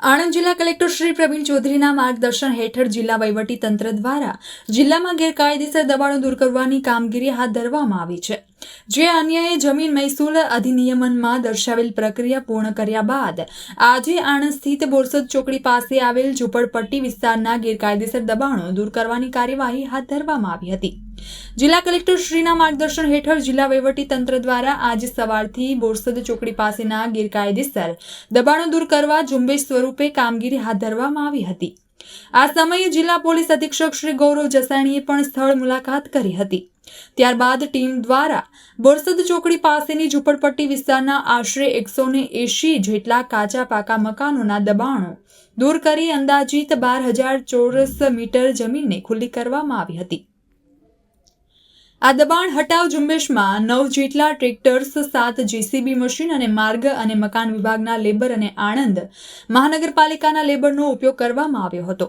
આણંદ જિલ્લા કલેક્ટર શ્રી પ્રવીણ ચૌધરીના માર્ગદર્શન હેઠળ જિલ્લા વહીવટી તંત્ર દ્વારા જિલ્લામાં ગેરકાયદેસર દબાણો દૂર કરવાની કામગીરી હાથ ધરવામાં આવી છે. જે અન્યાયે જમીન મહેસૂલ અધિનિયમનમાં દર્શાવેલ પ્રક્રિયા પૂર્ણ કર્યા બાદ આજે આણંદ સ્થિત બોરસદ ચોકડી પાસે આવેલ ઝૂંપડપટ્ટી વિસ્તારના ગેરકાયદેસર દબાણો દૂર કરવાની કાર્યવાહી હાથ ધરવામાં આવી હતી. જિલ્લા કલેક્ટર શ્રીના માર્ગદર્શન હેઠળ જિલ્લા વહીવટી તંત્ર દ્વારા આજે સવારથી બોરસદ ચોકડી પાસેના ગેરકાયદેસર દબાણો દૂર કરવા ઝુંબેશ સ્વરૂપે કામગીરી હાથ ધરવામાં આવી હતી. આ સમયે જિલ્લા પોલીસ અધિક્ષક શ્રી ગૌરવ જસાણીએ પણ સ્થળ મુલાકાત કરી હતી. ત્યારબાદ ટીમ દ્વારા બોરસદ ચોકડી પાસેની ઝૂંપડપટ્ટી વિસ્તારના આશરે એકસો ને એંશી જેટલા કાચા પાકા મકાનોના દબાણો દૂર કરી અંદાજિત બાર હજાર ચોરસ મીટર જમીનને ખુલ્લી કરવામાં આવી હતી. આ દબાણ હટાવ ઝુંબેશમાં નવ જેટલા ટ્રેક્ટર્સ સાત જેસીબી મશીન અને માર્ગ અને મકાન વિભાગના લેબર અને આણંદ મહાનગરપાલિકાના લેબરનો ઉપયોગ કરવામાં આવ્યો હતો.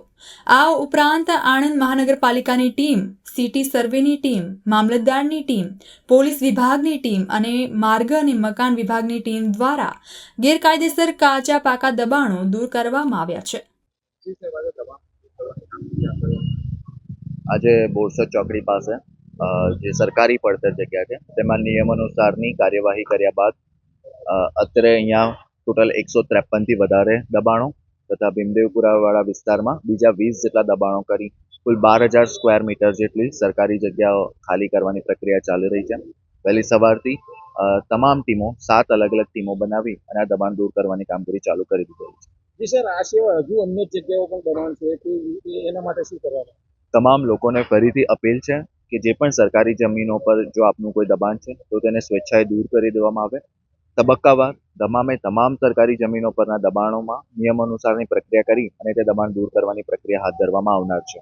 આ ઉપરાંત આણંદ મહાનગરપાલિકાની ટીમ સિટી સર્વેની ટીમ મામલતદારની ટીમ પોલીસ વિભાગની ટીમ અને માર્ગ અને મકાન વિભાગની ટીમ દ્વારા ગેરકાયદેસર કાચા પાકા દબાણો દૂર કરવામાં આવ્યા છે. આજે બોરસદ ચોકડી પાસે જે સરકારી પડતર જગ્યા છે તેમાં નિયમાનુસારની કાર્યવાહી કર્યા બાદ અત્યારે અહીંયા ટોટલ એકસો ત્રેપનથી વધારે દબાણો તથા ભીમદેવપુરાવાળા વિસ્તારમાં બીજા વીસ જેટલા દબાણો કરી કુલ બાર હજાર સ્ક્વેર મીટર જેટલી સરકારી જગ્યાઓ ખાલી કરવાની પ્રક્રિયા ચાલી રહી છે. વહેલી સવારથી તમામ ટીમો સાત અલગ અલગ ટીમો બનાવી અને આ દબાણ દૂર કરવાની કામગીરી ચાલુ કરી દીધી છે. જી સર આ સિવાય હજુ અન્ય જગ્યાઓ પણ દબાણ છે એના માટે શું કરવાનું? તમામ લોકોને ફરીથી અપીલ છે કે જે પણ સરકારી જમીનો પર જો આપનું કોઈ દબાણ છે, તો તેને સ્વેચ્છાએ દૂર કરી દેવામાં આવે. તબક્કાવાર તમામે તમામ સરકારી જમીનો પરના દબાણોમાં નિયમ અનુસારની પ્રક્રિયા કરી અને તે દબાણ દૂર કરવાની પ્રક્રિયા હાથ ધરવામાં આવનાર છે.